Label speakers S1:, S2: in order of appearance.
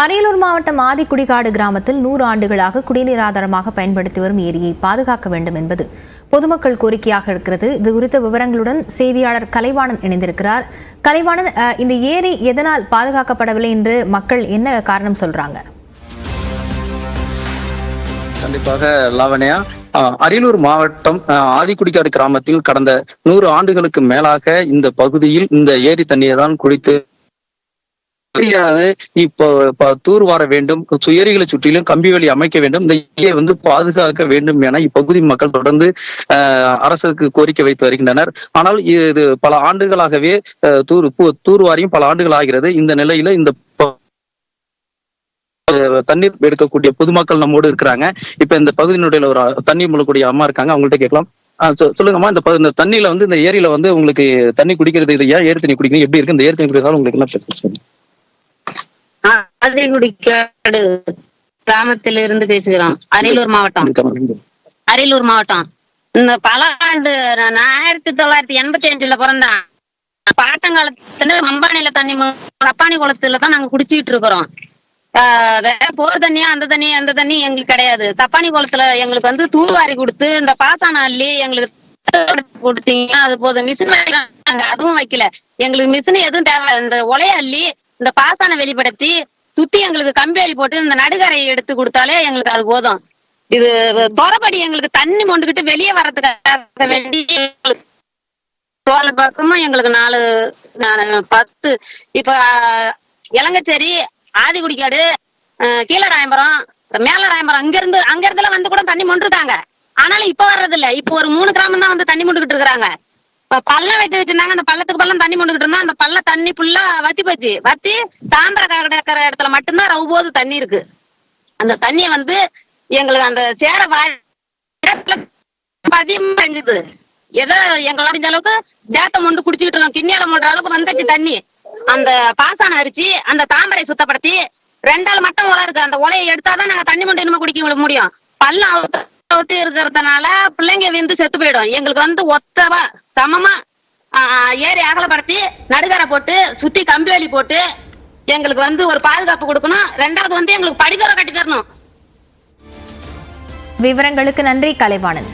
S1: அரியலூர் மாவட்டம் ஆதிக்குடிகாடு கிராமத்தில் நூறு ஆண்டுகளாக குடிநீர் ஆதாரமாக பயன்படுத்தி வரும் ஏரியை பாதுகாக்க வேண்டும் என்பது பொதுமக்கள் கோரிக்கையாக இருக்கிறது. இது குறித்த விவரங்களுடன் செய்தியாளர் கலைவாணன் இணைந்திருக்கிறார். கலைவாணன் இந்த ஏரி எதனால் பாதுகாக்கப்படவில்லை என்று மக்கள் என்ன காரணம் சொல்றாங்க?
S2: கண்டிப்பாக லாவண்யா அரியலூர் மாவட்டம் ஆதிக்குடிக்காடு கிராமத்தில் கடந்த நூறு ஆண்டுகளுக்கு மேலாக இந்த பகுதியில் இந்த ஏரி தண்ணீரை தான் குடித்து ஏரியானது இப்போ தூர் தூர்வார வேண்டும். ஏரிகளை சுற்றிலும் கம்பி வேலி அமைக்க வேண்டும். இந்த ஏரியை வந்து பாதுகாக்க வேண்டும் என இப்பகுதி மக்கள் தொடர்ந்து அரசுக்கு கோரிக்கை வைத்து வருகின்றனர். ஆனால் இது பல ஆண்டுகளாகவே தூர் தூர் வாரியும் தூர்வாரியும் பல ஆண்டுகள் ஆகிறது. இந்த நிலையில இந்த தண்ணீர் எடுக்கக்கூடிய பொதுமக்கள் நம்மோடு இருக்கிறாங்க. இப்ப இந்த பகுதியினுடைய ஒரு தண்ணீர் மூலக்கூடிய அம்மா இருக்காங்க. அவங்கள்ட்ட கேட்கலாம். சொல்லுங்கம்மா இந்த இந்த தண்ணியில வந்து இந்த ஏரியில வந்து உங்களுக்கு தண்ணி குடிக்கிறது இது ஏன் ஏர் தண்ணி குடிக்கணும்? எப்படி இருக்கு? இந்த ஏர் தண்ணி குடிக்கிறதால உங்களுக்கு என்ன பிரச்சனை?
S3: ஆதிகுடிக்காடு கிராமத்தில இருந்து பேசுகிறோம். அரியலூர் மாவட்டம். அரியலூர் மாவட்டம். இந்த பல ஆண்டு நான் ஆயிரத்தி தொள்ளாயிரத்தி எண்பத்தி அஞ்சுல பிறந்தேன். பாட்டங்காலத்துல மம்பானில தண்ணி அப்பானி குளத்துலதான் குளத்துல தான் நாங்க குடிச்சிட்டு இருக்கிறோம். ஆஹ் வேற போர் தண்ணியா அந்த தண்ணி அந்த தண்ணி எங்களுக்கு கிடையாது. தப்பானி குளத்துல எங்களுக்கு வந்து தூர்வாரி கொடுத்து இந்த பாசான அள்ளி எங்களுக்கு கொடுத்தீங்க அது போதும் மிஷின் அதுவும் வைக்கல. எங்களுக்கு மிஷின் எதுவும் தேவை இந்த உலைய அள்ளி இந்த பாசனை வெளிப்படுத்தி சுத்தி எங்களுக்கு கம்பி போட்டு இந்த நடுகரையை எடுத்து கொடுத்தாலே எங்களுக்கு அது போதும். இது துறப்படி எங்களுக்கு தண்ணி மொண்டுகிட்டு வெளியே வர்றதுக்காக வேண்டி எங்களுக்கு தோலை பக்கமும் எங்களுக்கு நாலு பத்து. இப்ப இலங்கச்சேரி ஆதிக்குடிக்காடு ஆதிகுடிக்காடு ஆஹ், கீழராயம்பரம் மேலராயம்பரம் அங்க இருந்து அங்க வந்து கூட தண்ணி மொண்டிருக்காங்க. ஆனாலும் இப்ப வர்றது இல்ல இப்ப ஒரு மூணு கிராமம் தான் வந்து தண்ணி மொண்டுகிட்டு இருக்கிறாங்க. பள்ளம் வெட்டி வச்சிருந்தாங்க. அந்த பள்ளத்துக்கு பள்ளம் தண்ணி கொண்டுகிட்டு இருந்தா அந்த பள்ள தண்ணி ஃபுல்லா வத்தி போச்சு. வத்தி தாம்பர கிடக்கிற இடத்துல மட்டும்தான் ரவுபோது தண்ணி இருக்கு. அந்த தண்ணிய வந்து எங்களுக்கு அந்த சேர வாய் அதிகமா ஏதோ எங்களை முடிஞ்ச அளவுக்கு ஜாத்த மொண்டு குடிச்சுக்கிட்டு இருக்கோம் கிண்ணியால மொண்ட அளவுக்கு வந்துச்சு தண்ணி. அந்த பாசான அரிச்சு அந்த தாமரை சுத்தப்படுத்தி ரெண்டாள் மட்டம் உலை இருக்கு. அந்த உலையை எடுத்தாதான் நாங்க தண்ணி மொண்டு இனிமே குடிக்க முடியும். பள்ளம் அவுத்து இருக்கிறதுனால பிள்ளைங்க விந்து செத்து போயிடும். எங்களுக்கு வந்து ஒத்தவா சமமா ஏரி அகலப்படுத்தி நடுகரை போட்டு சுத்தி கம்பி வேலி போட்டு எங்களுக்கு வந்து ஒரு பாதுகாப்பு கொடுக்கணும். ரெண்டாவது வந்து எங்களுக்கு படிக்கரை கட்டி தரணும்.
S1: விவரங்களுக்கு நன்றி கலைவாணன்.